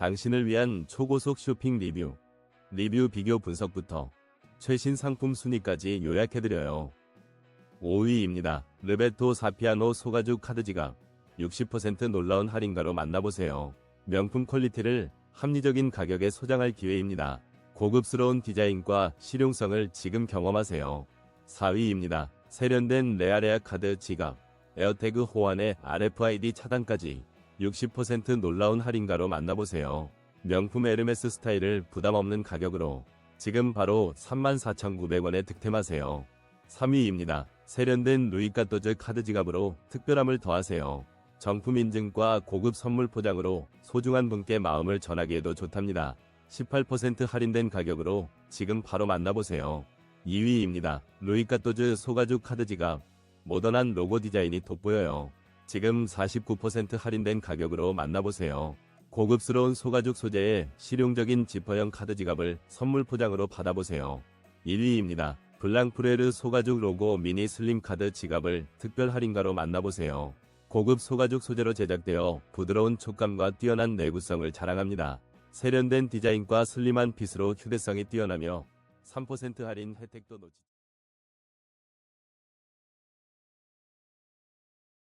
당신을 위한 초고속 쇼핑 리뷰, 리뷰 비교 분석부터 최신 상품 순위까지 요약해드려요. 5위입니다. 르베토 사피아노 소가죽 카드 지갑 60% 놀라운 할인가로 만나보세요. 명품 퀄리티를 합리적인 가격에 소장할 기회입니다. 고급스러운 디자인과 실용성을 지금 경험하세요. 4위입니다. 세련된 레아레아 카드 지갑 에어태그 호환에 RFID 차단까지 60% 놀라운 할인가로 만나보세요. 명품 에르메스 스타일을 부담 없는 가격으로 지금 바로 34,900원에 득템하세요. 3위입니다. 세련된 루이카토즈 카드 지갑으로 특별함을 더하세요. 정품 인증과 고급 선물 포장으로 소중한 분께 마음을 전하기에도 좋답니다. 18% 할인된 가격으로 지금 바로 만나보세요. 2위입니다. 루이카토즈 소가죽 카드 지갑. 모던한 로고 디자인이 돋보여요. 지금 49% 할인된 가격으로 만나보세요. 고급스러운 소가죽 소재의 실용적인 지퍼형 카드 지갑을 선물 포장으로 받아보세요. 1위입니다. 블랑프레르 소가죽 로고 미니 슬림 카드 지갑을 특별 할인가로 만나보세요. 고급 소가죽 소재로 제작되어 부드러운 촉감과 뛰어난 내구성을 자랑합니다. 세련된 디자인과 슬림한 핏으로 휴대성이 뛰어나며 3% 할인 혜택도 놓치